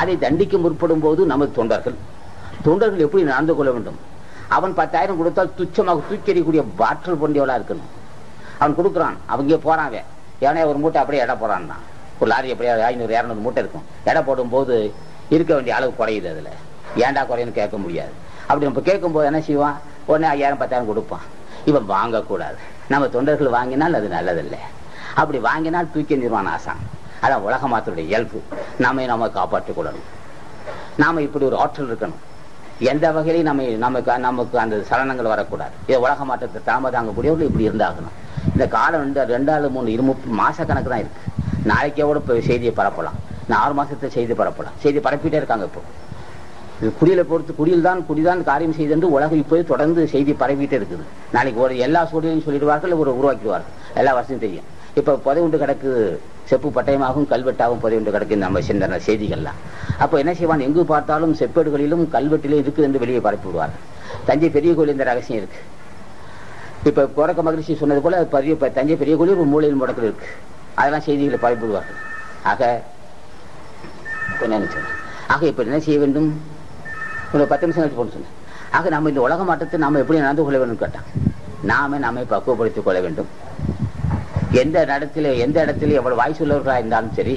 அதை தண்டிக்க முற்படும் போது நமது தொண்டர்கள். தொண்டர்கள் எப்படி நடந்து கொள்ள வேண்டும்? அவன் பத்தாயிரம் கொடுத்தால் துச்சமாக தூக்கி வாற்றல் ஆற்றல் இருக்கணும். அவன் கொடுக்குறான் அவங்க போறாங்க. ஏன்னா ஒரு மூட்டை அப்படியே எடை போறான்னா ஒரு லாரி அப்படியே ஐநூறு இரநூறு மூட்டை இருக்கும். எடை போடும்போது இருக்க வேண்டிய அளவு குறையுது அதுல. ஏன்டா குறையுன்னு கேட்க முடியாது. அப்படி நம்ம கேட்கும்போது என்ன செய்வான்? உடனே ஐயாயிரம் பத்தாயிரம் கொடுப்பான். இவன் வாங்கக்கூடாது. நம்ம தொண்டர்கள் வாங்கினால் அது நல்லதில்லை. அப்படி வாங்கினால் தூக்கி நிர்வாண ஆசான். அதான் உலக மாத்தருடைய இயல்பு. நாம நம்ம காப்பாற்றிக் கொள்ளணும். நாம இப்படி ஒரு ஆற்றல் இருக்கணும். எந்த வகையிலையும் நம்ம நமக்கு நமக்கு அந்த சலனங்கள் வரக்கூடாது. இது உலக மாற்றத்தை தாமதம் தாங்கக்கூடியவர்கள் இப்படி இருந்தாகணும். இந்த காலம் ரெண்டு ரெண்டாவது மூணு இரு முப்பது மாச கணக்கு தான் இருக்கு. நாளைக்கே கூட இப்போ செய்தியை பரப்பலாம். நான் ஆறு மாசத்தை செய்தி பரப்பலாம். செய்தி பரப்பிட்டே இருக்காங்க இப்போ. குடியில பொறுத்து குடியில் தான் குடிதான் காரியம் செய்து உலகம் இப்போது தொடர்ந்து செய்தி பரவிட்டே இருக்குது. நாளைக்கு ஒரு எல்லா சூழலையும் சொல்லிடுவார்கள் ஒரு உருவாக்கிடுவார்கள். எல்லா வருஷம் தெரியும். இப்போ புதை உண்டு கிடக்கு செப்பு பட்டயமாகவும் கல்வெட்டாகவும் புதை உண்டு கிடக்கு நம்ம சிந்தன செய்திகள்லாம். அப்போ என்ன செய்வான்? எங்கு பார்த்தாலும் செப்பேடுகளிலும் கல்வெட்டிலும் இருக்குது என்று வெளியே பரப்பி விடுவார். தஞ்சை பெரிய கோயில் இந்த ரகசியம் இருக்கு. இப்ப குறக்க மகிழ்ச்சி சொன்னது போல பெரிய தஞ்சை பெரிய கோயில் ஒரு மூலையில் முடக்கில் இருக்கு. அதெல்லாம் செய்திகளை பரப்பி விடுவார்கள் ஆக நினைச்சேன் ஆக இப்ப என்ன செய்ய வேண்டும்? ஒரு பத்து நிமிஷம் கழிச்சு போன சொன்னேன். ஆக நம்ம இந்த உலக மாற்றத்தை நாம எப்படி நடந்து கொள்ள வேண்டும் கேட்டான். நாம நாமே பக்குவப்படுத்திக் கொள்ள வேண்டும். எந்த இடத்துல எந்த இடத்துல எவ்வளவு வாய்ஸ் உள்ளவர்களா இருந்தாலும் சரி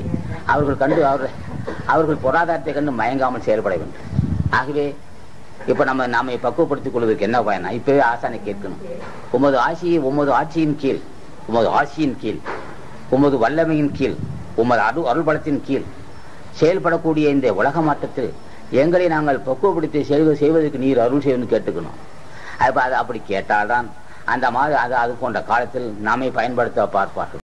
அவர்கள் கண்டு அவர் அவர்கள் பொருளாதாரத்தை கண்டு மயங்காமல் செயல்பட வேண்டும். ஆகவே இப்ப நம்ம நாம பக்குவப்படுத்திக் கொள்வதற்கு என்ன பயனா இப்பவே ஆசானை கேட்கணும். உமது ஆட்சியை உமது ஆட்சியின் கீழ் உமது ஆட்சியின் கீழ் உமது வல்லமையின் கீழ் உமது அருள் அருள்பலத்தின் கீழ் செயல்படக்கூடிய இந்த உலக மாற்றத்தில் எங்களை நாங்கள் பக்குவப்படுத்தி செய்வதற்கு நீர் அருள் செய்யணும்னு கேட்டுக்கணும். அப்ப அது அப்படி கேட்டால்தான் அந்த மாதிரி அது அது போன்ற காலத்தில் நாமே பயன்படுத்த பார்ப்பார்கள்.